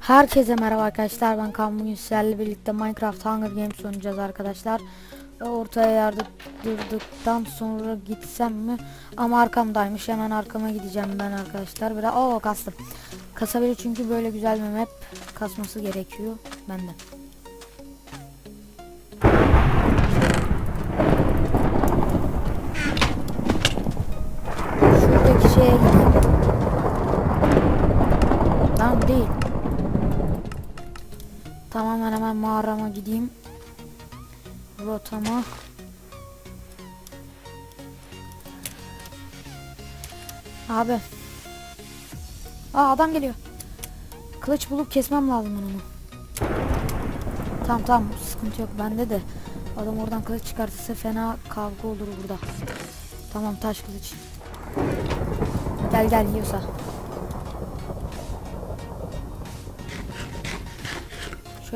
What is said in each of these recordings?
Herkese merhaba arkadaşlar. Ben Kaan. Bugün birlikte Minecraft Hunger Games oynayacağız arkadaşlar. Ortaya yardırdıktan sonra gitsem mi? Ama arkamdaymış. Hemen arkama gideceğim ben arkadaşlar. Biraz o kastım. Kasabilir çünkü böyle güzel bir map kasması gerekiyor bende Tamam değil Tamam ben hemen mağarama gideyim. Rotama. Abi. Aa adam geliyor. Kılıç bulup kesmem lazım onu. Tamam tamam sıkıntı yok bende de. Adam oradan kılıç çıkartırsa fena kavga olur burada. Tamam taş kılıç. Gel gel yiyorsa.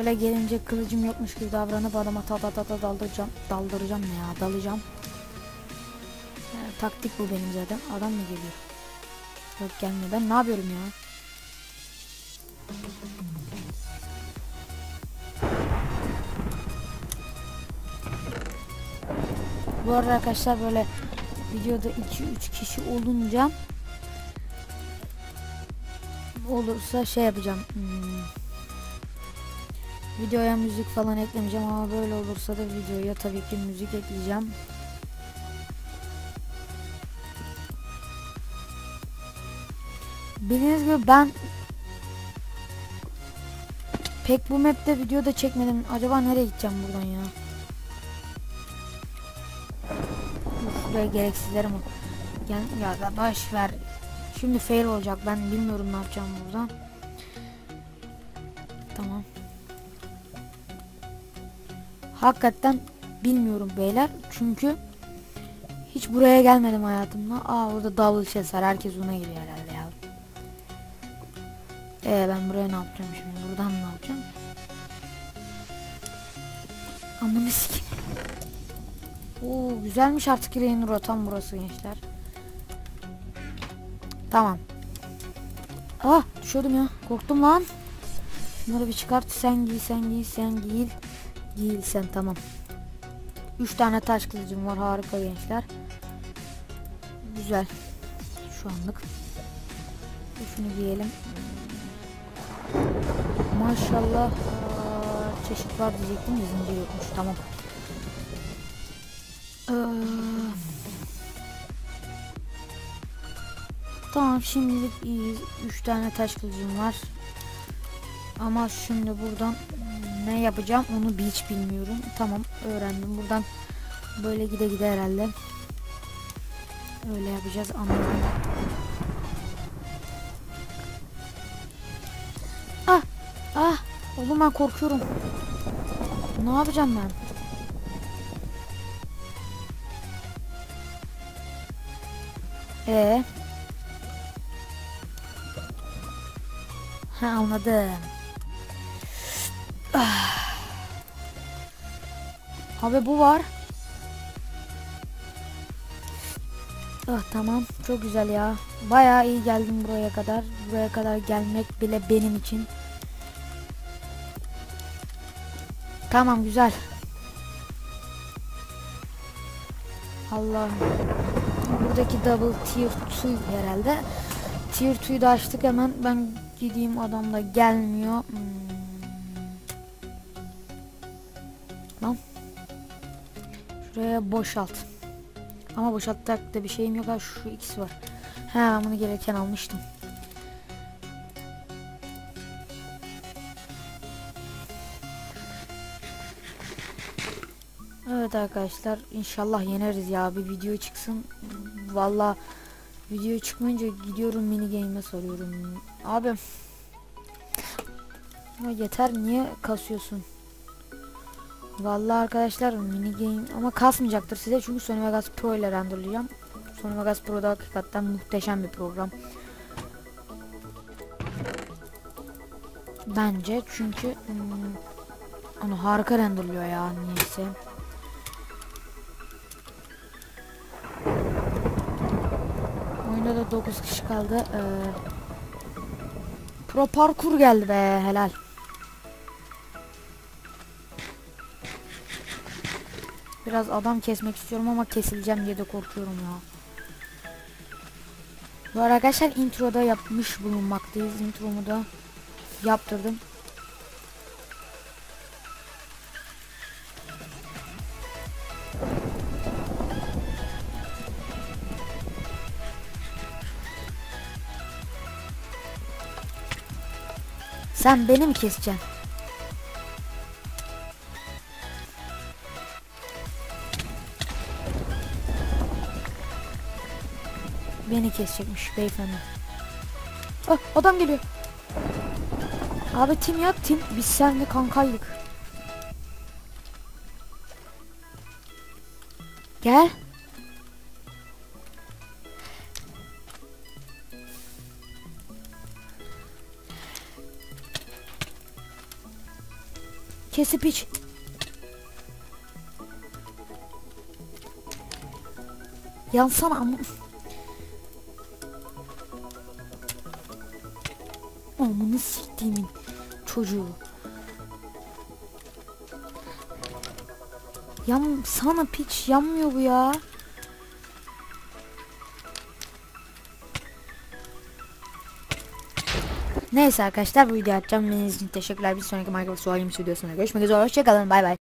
Şöyle gelince kılıcım yokmuş gibi davranıp adama ta ta ta ta daldıracağım. Daldıracağım ne ya dalacağım. Yani taktik bu benim zaten. Adam mı geliyor? Yok gelmiyor. Ben ne yapıyorum ya? Bu arada arkadaşlar böyle videoda 2-3 kişi olunca olursa şey yapacağım. Hmm, Videoya müzik falan eklemeyeceğim ama böyle olursa da videoya tabii ki müzik ekleyeceğim. Bildiğiniz gibi ben pek bu map'te video da çekmedim. Acaba nereye gideceğim buradan ya? Şuraya gereksizlerim o. Gel ya da baş ver. Şimdi fail olacak. Ben bilmiyorum ne yapacağım buradan. Tamam. Hakikaten bilmiyorum beyler. Çünkü hiç buraya gelmedim hayatımda. Aa orada double chest var. Herkes ona giriyor herhalde ya. Ee ben buraya ne yapacağım şimdi? Buradan ne yapacağım? Amına sikeyim. Oo güzelmiş artık yayın rotam burası gençler. Tamam. Ah düşüyordum ya. Korktum lan. Şunları bir çıkart. Sen giy sen giy sen giy. Giy sen tamam. 3 tane taş kılıcım var harika gençler. Güzel. Şu anlık. Şunu giyelim. Maşallah çeşit var diyecektim de zincir yokmuş tamam. Ee, tamam şimdilik iyiyiz. 3 tane taş kılıcım var. Ama şimdi buradan ne yapacağım onu hiç bilmiyorum. Tamam öğrendim. Buradan böyle gide gide herhalde. Öyle yapacağız anladım. Ah! Ah! Oğlum ben korkuyorum. Ne yapacağım ben? Ee? Ha anladım. Ah. Abi bu var. Ah tamam çok güzel ya. Bayağı iyi geldim buraya kadar. Buraya kadar gelmek bile benim için. Tamam güzel. Allah. Buradaki double tier 2 herhalde. Tier 2'yu da açtık hemen. Ben gideyim adam da gelmiyor. Hmm. Lan. Şuraya boşalt. Ama boşaltacak da bir şeyim yok. Ha şu ikisi var. He ben bunu gereken almıştım. Evet arkadaşlar inşallah yeneriz ya bir video çıksın. Valla video çıkmayınca gidiyorum mini game'e soruyorum. Abi ama yeter niye kasıyorsun? Vallahi arkadaşlar mini game ama kasmayacaktır size çünkü Sony Vegas Pro ile renderlayacağım. Sony Vegas Pro'da hakikaten muhteşem bir program. Bence çünkü hmm, onu harika renderlıyor ya niyeyse. Oyunda da 9 kişi kaldı. Ee, pro parkur geldi be helal. Biraz adam kesmek istiyorum ama kesileceğim diye de korkuyorum ya. Bu arkadaşlar introda yapmış bulunmaktayız. Intromu da yaptırdım. Sen beni mi keseceksin? Beni kesecekmiş beyefendi. Ah, adam geliyor. Abi tim yap tim. Biz seninle kankaydık. Gel. Kesip iç. Yansana ama. Amını siktiğimin çocuğu. Yan sana piç yanmıyor bu ya. Neyse arkadaşlar bu videoyu atacağım. Benim için teşekkürler. Bir sonraki Minecraft Sualim videosunda görüşmek üzere. Hoşçakalın. Bay bay.